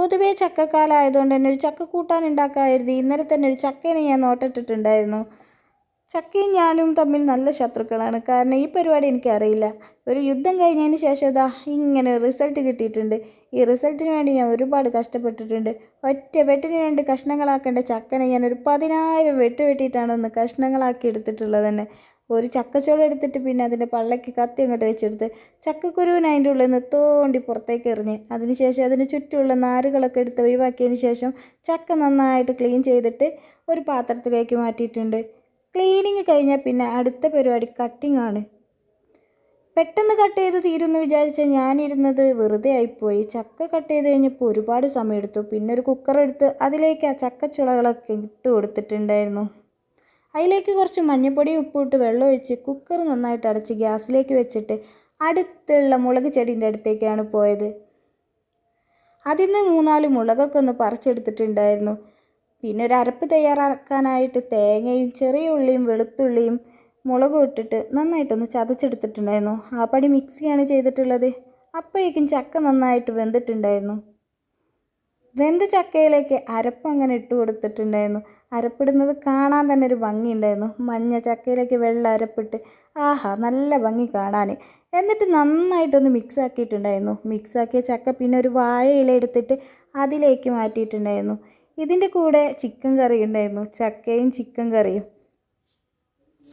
പൊതുവേ ചക്കക്കാലമായതുകൊണ്ട് തന്നെ ഒരു ചക്ക കൂട്ടാൻ ഉണ്ടാക്കാമായിരുന്നു ഇന്നലെ തന്നെ ഒരു ചക്കേനെ ഞാൻ നോട്ടിട്ടിട്ടുണ്ടായിരുന്നു. ചക്കയും ഞാനും തമ്മിൽ നല്ല ശത്രുക്കളാണ്. കാരണം ഈ പരിപാടി എനിക്കറിയില്ല. ഒരു യുദ്ധം കഴിഞ്ഞതിന് ശേഷം ഇതാ ഇങ്ങനെ റിസൾട്ട് കിട്ടിയിട്ടുണ്ട്. ഈ റിസൾട്ടിന് വേണ്ടി ഞാൻ ഒരുപാട് കഷ്ടപ്പെട്ടിട്ടുണ്ട്. ഒറ്റ വെട്ടിന് രണ്ട് കഷ്ണങ്ങളാക്കേണ്ട ചക്കനെ ഞാൻ ഒരു പതിനായിരം വെട്ട് വെട്ടിയിട്ടാണ് ഒന്ന് കഷ്ണങ്ങളാക്കി എടുത്തിട്ടുള്ളത് തന്നെ. ഒരു ചക്കച്ചോളം എടുത്തിട്ട് പിന്നെ അതിന്റെ പള്ളയ്ക്ക് കത്തി അങ്ങോട്ട് വെച്ചെടുത്ത് ചക്കക്കുരുവിന് അതിന്റെ ഉള്ളിൽ നിന്ന് തോണ്ടി പുറത്തേക്ക് എറിഞ്ഞ് അതിനുശേഷം അതിന് ചുറ്റുമുള്ള നാരുകളൊക്കെ എടുത്ത് ഒഴിവാക്കിയതിന് ശേഷം ചക്ക നന്നായിട്ട് ക്ലീൻ ചെയ്തിട്ട് ഒരു പാത്രത്തിലേക്ക് മാറ്റിയിട്ടുണ്ട്. ക്ലീനിങ് കഴിഞ്ഞാൽ പിന്നെ അടുത്ത പരിപാടി കട്ടിംഗ് ആണ്. പെട്ടെന്ന് കട്ട് ചെയ്ത് തീരുമെന്ന് വിചാരിച്ച ഞാനിരുന്നത് വെറുതെ ആയിപ്പോയി. ചക്ക കട്ട് ചെയ്ത് കഴിഞ്ഞപ്പോൾ ഒരുപാട് സമയമെടുത്തു. പിന്നെ ഒരു കുക്കർ എടുത്ത് അതിലേക്ക് ആ ചക്കച്ചുളകളൊക്കെ ഇട്ട് കൊടുത്തിട്ടുണ്ടായിരുന്നു. അതിലേക്ക് കുറച്ച് മഞ്ഞപ്പൊടി ഉപ്പിട്ട് വെള്ളം ഒഴിച്ച് കുക്കർ നന്നായിട്ട് അടച്ച് ഗ്യാസിലേക്ക് വെച്ചിട്ട് അടുത്തുള്ള മുളക് ചെടീന്റെ അടുത്തേക്കാണ് പോയത്. അതിൽ നിന്ന് മൂന്നാൽ മുളകൊക്കെ ഒന്ന് പറിച്ചെടുത്തിട്ടുണ്ടായിരുന്നു. പിന്നെ ഒരു അരപ്പ് തയ്യാറാക്കാനായിട്ട് തേങ്ങയും ചെറിയ ഉള്ളിയും വെളുത്തുള്ളിയും മുളകും ഇട്ടിട്ട് നന്നായിട്ടൊന്ന് ചതച്ചെടുത്തിട്ടുണ്ടായിരുന്നു. ആ പടി മിക്സിയാണ് ചെയ്തിട്ടുള്ളത്. അപ്പോഴേക്കും ചക്ക നന്നായിട്ട് വെന്തിട്ടുണ്ടായിരുന്നു. വെന്ത ചക്കയിലേക്ക് അരപ്പ് അങ്ങനെ ഇട്ട് കൊടുത്തിട്ടുണ്ടായിരുന്നു. അരപ്പിടുന്നത് കാണാൻ തന്നെ ഒരു ഭംഗി ഉണ്ടായിരുന്നു മഞ്ഞ ചക്കയിലേക്ക് വെള്ള അരപ്പിട്ട് ആഹാ നല്ല ഭംഗി കാണാൻ എന്നിട്ട് നന്നായിട്ടൊന്ന് മിക്സ് ആക്കിയിട്ടുണ്ടായിരുന്നു. മിക്സ് ആക്കിയ ചക്ക പിന്നെ ഒരു വാഴയില എടുത്തിട്ട് അതിലേക്ക് മാറ്റിയിട്ടുണ്ടായിരുന്നു. ഇതിന്റെ കൂടെ ചിക്കൻ കറി ഉണ്ടായിരുന്നു. ചക്കയും ചിക്കൻ കറിയും